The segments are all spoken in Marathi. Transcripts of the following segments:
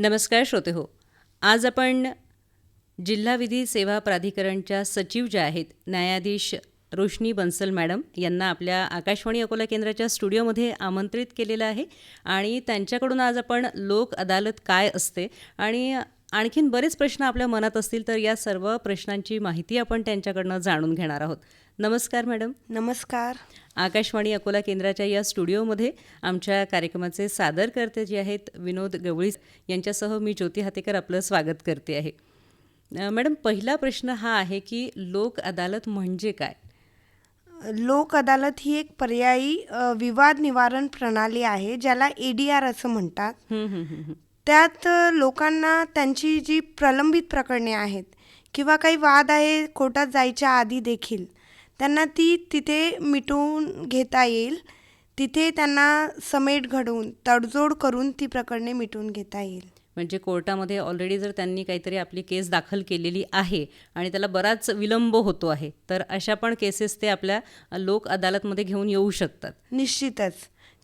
नमस्कार श्रोते हो. आज आपण जिल्हा विधी सेवा प्राधिकरणच्या सचिव ज्या आहेत न्यायाधीश रोशनी बन्सल मॅडम यांना आपल्या आकाशवाणी अकोला केंद्राच्या स्टुडिओमध्ये आमंत्रित केलेलं आहे आणि त्यांच्याकडून आज आपण लोक अदालत काय असते आणि आणखीन बरेच प्रश्न आपल्या मनात असतील तर या सर्व प्रश्नांची माहिती आपण त्यांच्याकडनं जाणून घेणार आहोत. नमस्कार मॅडम. नमस्कार. आकाशवाणी अकोला केंद्राच्या या स्टुडिओमध्ये आमच्या कार्यक्रमाचे सादरकर्ते जे आहेत विनोद गवळी यांच्यासह मी ज्योती हातेकर आपलं स्वागत करते आहे. मॅडम पहिला प्रश्न हा आहे की लोक अदालत म्हणजे काय? लोक अदालत ही एक पर्यायी विवाद निवारण प्रणाली आहे ज्याला ए डी आर असं म्हणतात. त्यात लोकांना त्यांची जी प्रलंबित प्रकरणे आहेत किंवा काही वाद आहे कोर्टात जायच्या आधी देखील त्यांना ती तिथे मिटवून घेता येईल. तिथे त्यांना समेट घडवून तडजोड करून ती प्रकरणे मिटवून घेता येईल. म्हणजे कोर्टामध्ये ऑलरेडी जर त्यांनी काहीतरी आपली केस दाखल केलेली आहे आणि त्याला बराच विलंब होतो आहे तर अशा पण केसेस ते आपल्या लोक अदालतमध्ये घेऊन येऊ शकतात. निश्चितच.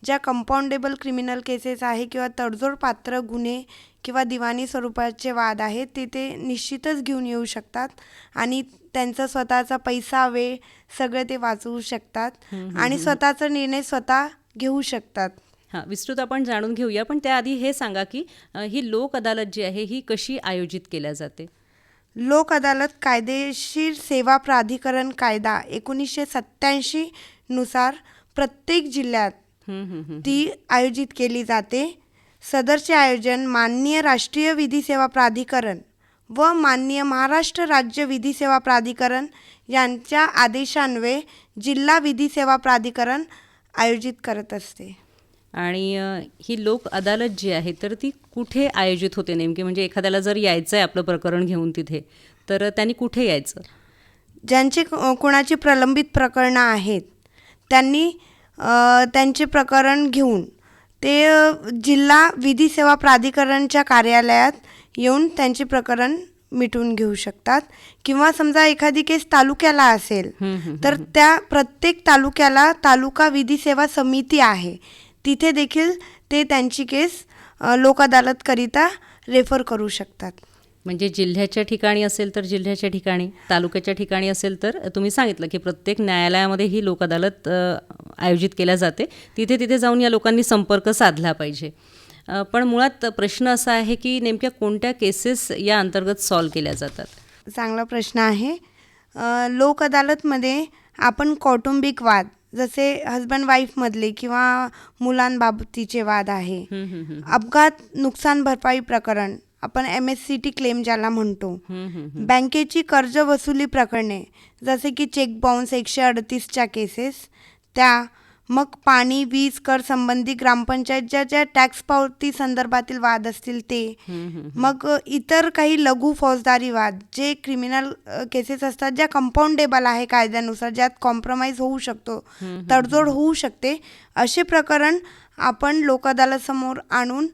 ज्या कंपाऊंडेबल क्रिमिनल केसेस आहे किंवा तडजोड पात्र गुन्हे किंवा दिवाणी स्वरूपाचे वाद आहेत ते ते निश्चितच घेऊन येऊ शकतात आणि त्यांचा स्वतःचा पैसा वेळ सगळे ते वाचवू शकतात आणि स्वतःचा निर्णय स्वतः घेऊ शकतात. हां विस्तृत आपण जाणून घेऊया पण त्याआधी हे सांगा की ही लोक अदालत जी आहे ही कशी आयोजित केल्या जाते? लोक अदालत कायदेशीर सेवा प्राधिकरण कायदा एकोणीसशे सत्त्याऐंशी नुसार प्रत्येक जिल्ह्यात. ती आयोजित केली जाते. सदरचे आयोजन माननीय राष्ट्रीय विधी सेवा प्राधिकरण व माननीय महाराष्ट्र राज्य विधी सेवा प्राधिकरण यांच्या आदेशान्वये जिल्हा विधी सेवा प्राधिकरण आयोजित करत असते. आणि अ, ही लोक अदालत जी आहे तर ती कुठे आयोजित होते नेमकी? म्हणजे एखाद्याला जर यायचं आहे आपलं प्रकरण घेऊन तिथे तर त्यांनी कुठे यायचं? ज्यांचे क- कोणाची प्रलंबित प्रकरणं आहेत त्यांनी अ, त्यांचे प्रकरण घेऊन ते जिल्हा विधी सेवा प्राधिकरणच्या कार्यालयात येऊन त्यांचे प्रकरण मिटवून घेऊ शकतात. किंवा समजा एखादी केस तालुक्याला असेल तर त्या प्रत्येक तालुक्याला तालुका विधी सेवा समिती आहे. तिथे देखील ते त्यांची केस लोक अदालतकरिता रेफर करू शकतात. म्हणजे जिल्ह्याच्या ठिकाणी असेल तर जिल्ह्याच्या ठिकाणी तालुक्याच्या ठिकाणी असेल तर तुम्ही सांगितलं की प्रत्येक न्यायालयामध्ये ही लोक अदालत आयोजित केल्या जाते. तिथे तिथे जाऊन या लोकांनी संपर्क साधला पाहिजे. पण मुळात प्रश्न असा आहे की नेमक्या कोणत्या केसेस या अंतर्गत सॉल्व केल्या जातात? चांगला प्रश्न आहे. लोक अदालतमध्ये आपण कौटुंबिक वाद जसे हजबंड वाईफमधले किंवा मुलांबाबतीचे वाद आहे. अपघात नुकसान भरपाई प्रकरण आपण M S C T claim ज्याला म्हणतो. बँकेची कर्ज वसुली प्रकरणे जसे की चेक बाउन्स एकशे अडतीसच्या केसेस त्या मग पाणी वीज कर संबंधी ग्रामपंचायतच्या ज्या टॅक्स पावती संदर्भातील वाद असतील ते. मग इतर काही लघु फौजदारी वाद जे क्रिमिनल केसेस असतात ज्या कंपाऊंडेबल आहे कायद्यानुसार ज्यात कॉम्प्रोमाइज होऊ शकतो तडजोड होऊ शकते असे प्रकरण आपण लोक अदालतसमोर आणून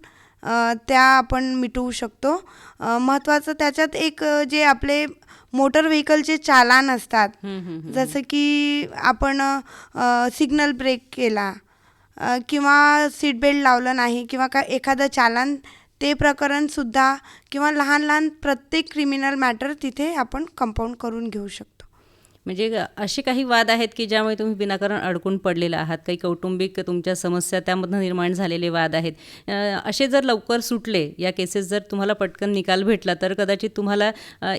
त्या आपण मिटवू शकतो. महत्त्वाचं त्याच्यात एक जे आपले मोटर व्हेकलचे चालान असतात. जसं की आपण सिग्नल ब्रेक केला किंवा सीट बेल्ट लावलं नाही किंवा का एखादं चालान ते प्रकरणसुद्धा किंवा लहान लहान प्रत्येक क्रिमिनल मॅटर तिथे आपण कंपाऊंड करून घेऊ शकतो. म्हणजे असे काही वाद आहेत की ज्यामुळे तुम्ही विनाकारण अडकून पडलेला आहात? काही कौटुंबिक तुमच्या समस्या त्यामधनं निर्माण झालेले वाद आहेत. असे जर लवकर सुटले या केसेस जर तुम्हाला पटकन निकाल भेटला तर कदाचित तुम्हाला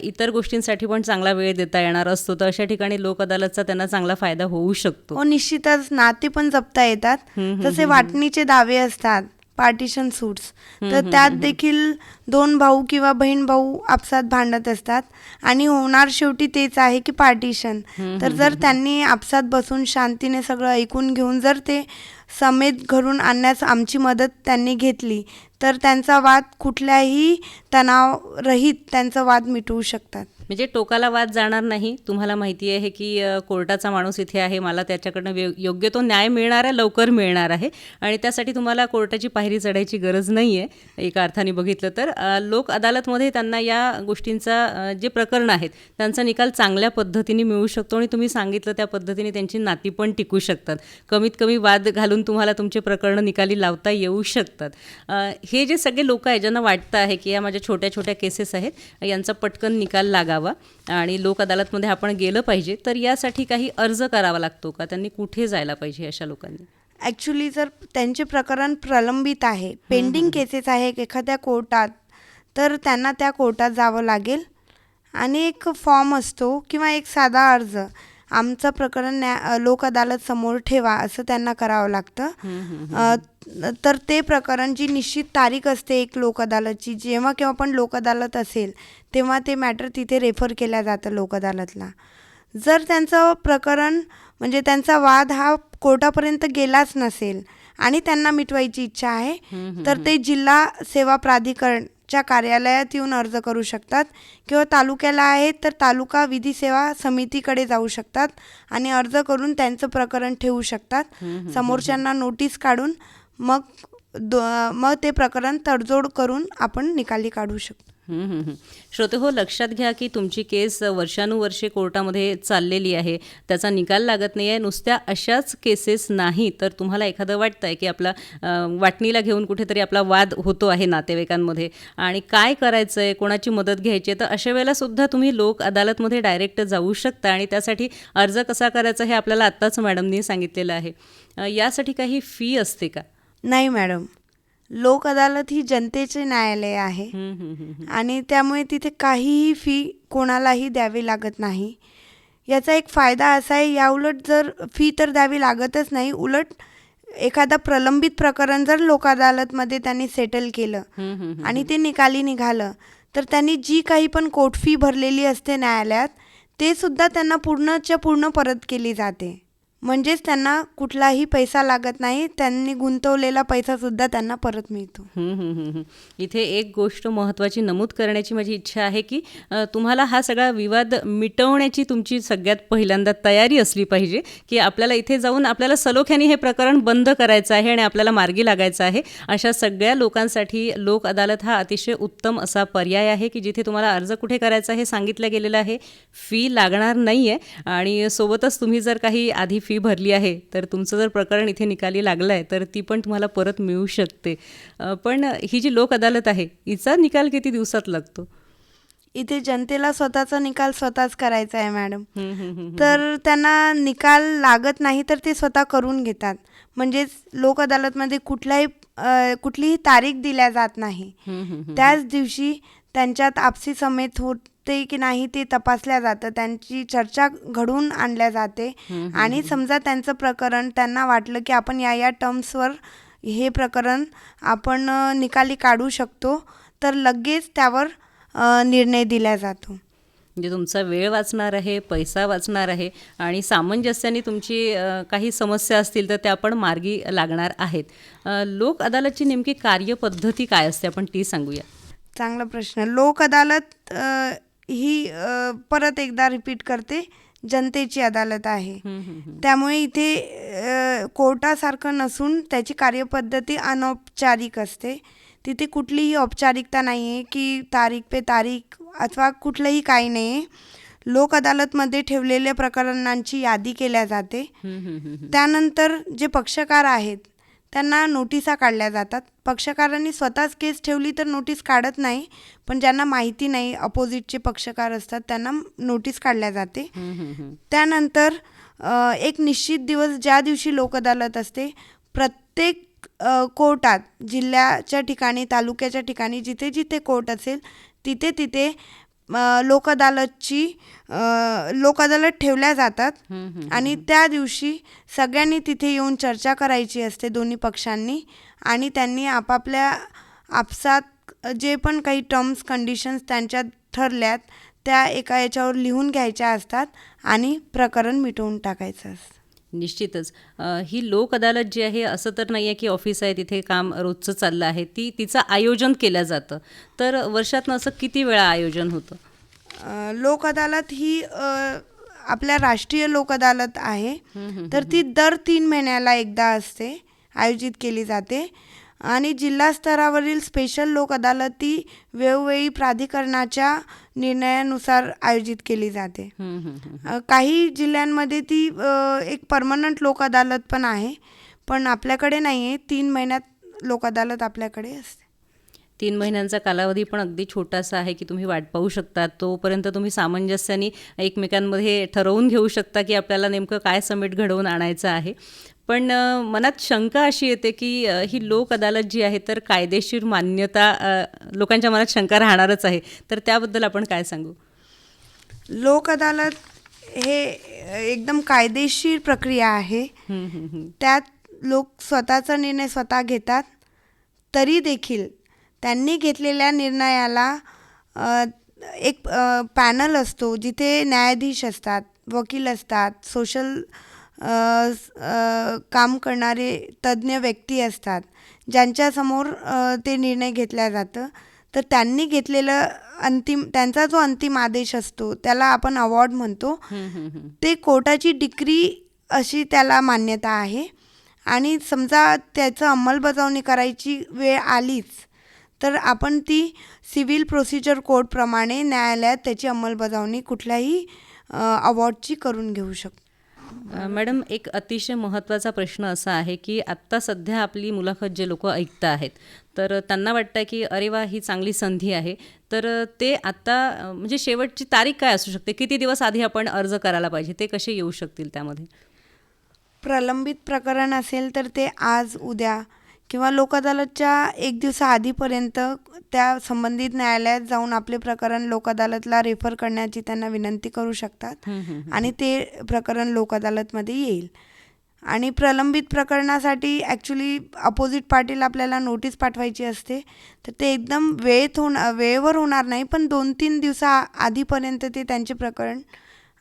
इतर गोष्टींसाठी पण चांगला वेळ देता येणार असतो. तर अशा ठिकाणी लोक अदालतचा त्यांना चांगला फायदा होऊ शकतो. हो निश्चितच. नाते पण जपता येतात. जसे वाटणीचे दावे असतात. पार्टिशन सूट्स तर त्यात देखील दोन भाऊ किंवा बहीण भाऊ आपसात भांडत असतात. आणि होणार शेवटी तेच आहे की पार्टिशन तर जर त्यांनी आपसात बसून शांतीने सगळं ऐकून घेऊन जर ते समेत घरून आणण्यास आमची मदत त्यांनी घेतली तर त्यांचा वाद कुठल्याही तणाव रहित त्यांचा वाद मिटवू शकतात. म्हणजे टोकाला वाद जाणार नाही. तुम्हाला माहिती आहे की कोर्टाचा माणूस इथे आहे. मला त्याच्याकडनं व्य- योग्य तो न्याय मिळणार आहे लवकर मिळणार आहे. आणि त्यासाठी तुम्हाला कोर्टाची पायरी चढायची गरज नाही आहे एका अर्थाने बघितलं तर. लोक अदालतमध्ये त्यांना या गोष्टींचा जे प्रकरण आहेत त्यांचा निकाल चांगल्या पद्धतीने मिळू शकतो आणि तुम्ही सांगितलं त्या पद्धतीने त्यांची नाती पण टिकू शकतात. कमीत कमी वाद घालून तुम्हाला तुमचे प्रकरणं निकाली लावता येऊ शकतात. हे जे सगळे लोक आहे ज्यांना वाटतं आहे की या माझ्या छोट्या छोट्या केसेस आहेत यांचा पटकन निकाल लागावा आणि लोक अदालतमध्ये आपण गेलं पाहिजे तर यासाठी काही अर्ज करावा लागतो का? त्यांनी कुठे जायला पाहिजे अशा लोकांनी? ॲक्च्युली जर त्यांचे प्रकरण प्रलंबित आहे पेंडिंग केसेस आहे एखाद्या कोर्टात तर त्यांना त्या कोर्टात जावं लागेल. आणि एक फॉर्म असतो किंवा एक साधा अर्ज. आमचं प्रकरण न्या लोक अदालत समोर ठेवा असं त्यांना करावं लागतं. तर ते प्रकरण जी निश्चित तारीख असते एक लोक अदालतची जेव्हा केव्हा पण लोक अदालत असेल तेव्हा ते मॅटर तिथे रेफर केल्या जातं लोक अदालतला. जर त्यांचं प्रकरण म्हणजे त्यांचा वाद हा कोर्टापर्यंत गेलाच नसेल आणि त्यांना मिटवायची इच्छा आहे तर ते जिल्हा सेवा प्राधिकरणच्या कार्यालयात येऊन अर्ज करू शकतात किंवा तालुक्याला आहे तर तालुका विधी सेवा समितीकडे जाऊ शकतात आणि अर्ज करून त्यांचं प्रकरण ठेवू शकतात समोरच्यांना नोटीस काढून मग दो मग ते प्रकरण तडजोड करून आपण निकाली काढू शकतो. श्रोते हो लक्षात घ्या की तुमची केस वर्षानुवर्षे कोर्टामध्ये चाललेली आहे. त्याचा निकाल लागत नाही आहे. नुसत्या अशाच केसेस नाही तर तुम्हाला एखादं वाटतं आहे की आपला वाटणीला घेऊन कुठेतरी आपला वाद होतो आहे नातेवाईकांमध्ये. आणि काय करायचं आहे कोणाची मदत घ्यायची आहे तर अशा वेळेलासुद्धा तुम्ही लोक अदालतमध्ये डायरेक्ट जाऊ शकता आणि त्यासाठी अर्ज कसा करायचा हे आपल्याला आत्ताच मॅडमनी सांगितलेलं आहे. यासाठी काही फी असते का? नाही मॅडम. लोक अदालत ही जनतेचे न्यायालय आहे. आणि त्यामुळे तिथे काहीही फी कोणालाही द्यावी लागत नाही याचा एक फायदा असा आहे याउलट जर फी तर द्यावी लागतच नाही उलट एखादा प्रलंबित प्रकरण जर लोक अदालतमध्ये त्यांनी सेटल केलं. आणि ते निकाली निघालं तर त्यांनी जी काही पण कोर्ट फी भरलेली असते न्यायालयात ते सुद्धा त्यांना पूर्णच्या पूर्ण परत केली जाते म्हणजेच त्यांना कुठलाही पैसा लागत नाही त्यांनी गुंतवलेला पैसासुद्धा त्यांना परत मिळतो. इथे एक गोष्ट महत्त्वाची नमूद करण्याची माझी इच्छा आहे की तुम्हाला हा सगळा विवाद मिटवण्याची तुमची सगळ्यात पहिल्यांदा तयारी असली पाहिजे की आपल्याला इथे जाऊन आपल्याला सलोख्याने हे प्रकरण बंद करायचं आहे आणि आपल्याला मार्गी लागायचं आहे. अशा सगळ्या लोकांसाठी लोक अदालत हा अतिशय उत्तम असा पर्याय आहे की जिथे तुम्हाला अर्ज कुठे करायचा हे सांगितलं गेलेलं आहे. फी लागणार नाही आहे आणि सोबतच तुम्ही जर काही आधी फी भरली आहे तर तुमचं जर प्रकरण इथे निकाली लागलं आहे तर ती पण तुम्हाला परत मिळू शकते. पण ही जी लोक अदालत आहे हिचा निकाल किती दिवसात लागतो? इथे जनतेला स्वतःचा निकाल स्वतःच करायचा आहे मॅडम. तर त्यांना निकाल लागत नाही तर ते स्वतः करून घेतात. म्हणजेच लोक अदालतमध्ये कुठल्याही अ, कुठलीही तारीख दिल्या जात नाही. त्याच दिवशी त्यांच्यात आपसी समेत होते की नाही ते तपासल्या जातं. त्यांची चर्चा घडवून आणल्या जाते. आणि समजा त्यांचं प्रकरण त्यांना वाटलं की आपण या या टर्म्सवर हे प्रकरण आपण निकाली काढू शकतो तर लगेच त्यावर निर्णय दिला जातो. म्हणजे तुमचा वेळ वाचणार आहे पैसा वाचणार आहे आणि सामंजस्याने तुमची काही समस्या असतील तर त्या पण मार्गी लागणार आहेत. लोक अदालतची नेमकी कार्यपद्धती काय असते? आपण ती सांगूया. चांगला प्रश्न. लोक अदालत ही परत एकदा रिपीट करते जनतेची अदालत आहे. त्यामुळे इथे कोर्टासारखं नसून त्याची कार्यपद्धती अनौपचारिक असते तिथे कुठलीही औपचारिकता नाही आहे की तारीख पे तारीख अथवा कुठलंही काही नाही आहे लोक अदालतमध्ये ठेवलेल्या प्रकरणांची यादी केल्या जाते. त्यानंतर जे पक्षकार आहेत त्यांना नोटिसा काढल्या जातात पक्षकारांनी स्वतःच केस ठेवली तर नोटीस काढत नाही पण ज्यांना माहिती नाही अपोजिटचे पक्षकार असतात त्यांना नोटीस काढल्या जाते. त्यानंतर एक निश्चित दिवस ज्या दिवशी लोक अदालत असते प्रत्येक कोर्टात जिल्ह्याच्या ठिकाणी तालुक्याच्या ठिकाणी जिथे जिथे कोर्ट असेल तिथे तिथे लोक अदालतची लोक अदालत ठेवल्या जातात. आणि त्या दिवशी सगळ्यांनी तिथे येऊन चर्चा करायची असते दोन्ही पक्षांनी. आणि त्यांनी आपापल्या आपसात जे पण काही टर्म्स कंडिशन्स त्यांच्यात ठरल्यात त्या एका याच्यावर लिहून घ्यायच्या असतात आणि प्रकरण मिटवून टाकायचं असतं. निश्चितच. ही लोक अदालत जी आहे असं तर नाही आहे की ऑफिस आहे तिथे काम रोजचं चाललं आहे. ती तिचं आयोजन केलं जातं. तर वर्षातनं असं किती वेळा आयोजन होतं? लोक अदालत ही आपल्या राष्ट्रीय लोक अदालत आहे. तर ती दर तीन महिन्याला एकदा असते आयोजित केली जाते. आणि जिल्हा स्तरावरील स्पेशल लोक अदालत ही वेळोवेळी प्राधिकरणाच्या निर्णयानुसार आयोजित केली जाते. काही जिल्ह्यांमध्ये ती एक परमनंट लोक अदालत पण आहे. पण आपल्याकडे नाही आहे तीन महिन्यात लोक अदालत आपल्याकडे असते. तीन महिन्यांचा कालावधी पण अगदी छोटासा आहे की तुम्ही वाट पाहू शकता. तोपर्यंत तुम्ही सामंजस्याने एकमेकांमध्ये ठरवून घेऊ शकता की आपल्याला नेमकं काय समिट घडवून आणायचं आहे. पण मनात शंका अशी येते की ही लोक अदालत जी आहे तर कायदेशीर मान्यता लोकांच्या मनात शंका राहणारच आहे. तर त्याबद्दल आपण काय सांगू? लोक अदालत हे एकदम कायदेशीर प्रक्रिया आहे. त्यात लोक स्वतःचा निर्णय स्वतः घेतात. तरी देखील त्यांनी घेतलेल्या निर्णयाला एक पॅनल असतो जिथे न्यायाधीश असतात वकील असतात सोशल काम करणारे तज्ज्ञ व्यक्ती असतात ज्यांच्यासमोर ते निर्णय घेतल्या जातं. तर त्यांनी घेतलेलं अंतिम त्यांचा जो अंतिम आदेश असतो त्याला आपण अवॉर्ड म्हणतो. ते कोर्टाची डिग्री अशी त्याला मान्यता आहे. आणि समजा त्याचं अंमलबजावणी करायची वेळ आलीच तर आपण ती सिव्हिल प्रोसिजर कोडप्रमाणे न्यायालयात त्याची अंमलबजावणी कुठल्याही अवॉर्डची करून घेऊ शकतो. मॅडम एक अतिशय महत्त्वाचा प्रश्न असा आहे की आत्ता सध्या आपली मुलाखत जे लोक ऐकत आहेत तर त्यांना वाटतं की अरे वा ही चांगली संधी आहे. तर ते आत्ता म्हणजे शेवटची तारीख काय असू शकते? किती दिवस आधी आपण अर्ज करायला पाहिजे? ते कसे येऊ शकतील त्यामध्ये? प्रलंबित प्रकरण असेल तर ते आज उद्या किंवा लोक अदालतच्या एक दिवसा आधीपर्यंत त्या संबंधित न्यायालयात जाऊन आपले प्रकरण लोक अदालतला रेफर करण्याची त्यांना विनंती करू शकतात. आणि ते प्रकरण लोक अदालतमध्ये येईल. आणि प्रलंबित प्रकरणासाठी ॲक्च्युली अपोजिट पार्टीला आपल्याला नोटीस पाठवायची असते. तर ते एकदम वेळेत होणार वेळेवर होणार नाही पण दोन तीन दिवसा आधीपर्यंत ते त्यांचे प्रकरण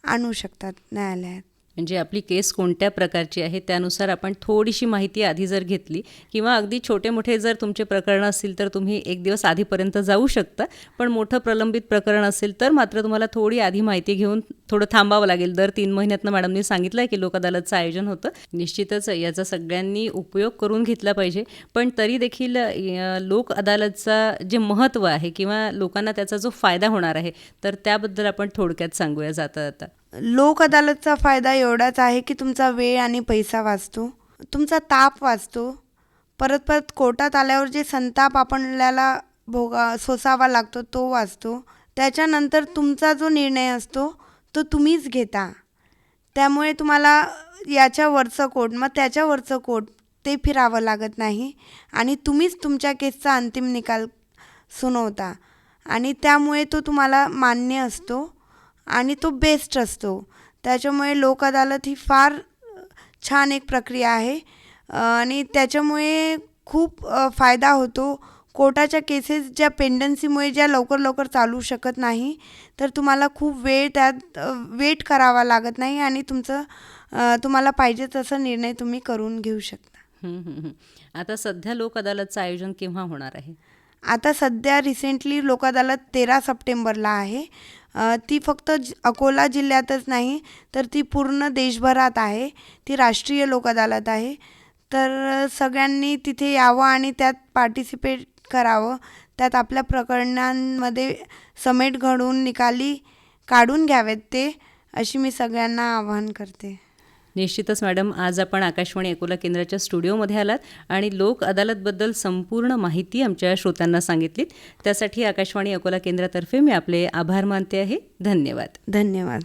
आणू शकतात न्यायालयात. म्हणजे आपली केस कोणत्या प्रकारची आहे त्यानुसार आपण थोडीशी माहिती आधी जर घेतली किंवा अगदी छोटे मोठे जर तुमचे प्रकरण असतील तर तुम्ही एक दिवस आधीपर्यंत जाऊ शकता. पण मोठं प्रलंबित प्रकरण असेल तर मात्र तुम्हाला थोडी आधी माहिती घेऊन थोडं थांबावं लागेल. दर तीन महिन्यातनं मॅडमनी सांगितलं आहे की लोक अदालतचं आयोजन होतं. निश्चितच याचा सगळ्यांनी उपयोग करून घेतला पाहिजे. पण तरी देखील लोक अदालतचा जे महत्त्व आहे किंवा लोकांना त्याचा जो फायदा होणार आहे तर त्याबद्दल आपण थोडक्यात सांगूया जाता जाता. लोक अदालतचा फायदा एवढाच आहे की तुमचा वेळ आणि पैसा वाचतो. तुमचा ताप वाचतो. परत परत कोर्टात आल्यावर जे संताप आपल्याला भोगा सोसावा लागतो तो वाचतो. त्याच्यानंतर तुमचा जो निर्णय असतो तो तुम्हीच घेता. त्यामुळे तुम्हाला याच्यावरचं कोट मग त्याच्यावरचं कोट ते फिरावं लागत नाही आणि तुम्हीच तुमच्या केसचा अंतिम निकाल सुनवता. आणि त्यामुळे तो तुम्हाला मान्य असतो आणि तो बेस्ट असतो. त्याच्यामुळे लोक अदालत ही फार छान एक प्रक्रिया आहे. आणि त्याच्यामुळे खूप फायदा होतो कोर्टाच्या केसेस ज्या पेंडन्सीमुळे ज्या लवकर लवकर चालू शकत नाही तर तुम्हाला खूप वेळ त्यात वेट करावा लागत नाही आणि तुमचं तुम्हाला पाहिजे तसं निर्णय तुम्ही करून घेऊ शकता. आता सध्या लोक अदालतचं आयोजन केव्हा होणार आहे? आता सध्या रिसेंटली लोक अदालत तेरा सप्टेंबरला आहे. ती फक्त अकोला जिल्ह्यातच नाही तर ती पूर्ण देशभरात आहे. ती राष्ट्रीय लोक अदालत आहे. तर सगळ्यांनी तिथे यावं आणि त्यात पार्टिसिपेट करावं. त्यात आपल्या प्रकरणांमध्ये समेट घडवून निकाली काढून घ्यावेत ते अशी मी सगळ्यांना आवाहन करते. निश्चितच मॅडम. आज आपण आकाशवाणी अकोला केंद्राच्या स्टुडिओमध्ये आलात आणि लोक अदालतबद्दल संपूर्ण माहिती आमच्या श्रोत्यांना सांगितलीत. त्यासाठी आकाशवाणी अकोला केंद्रातर्फे मी आपले आभार मानते आहे. धन्यवाद. धन्यवाद.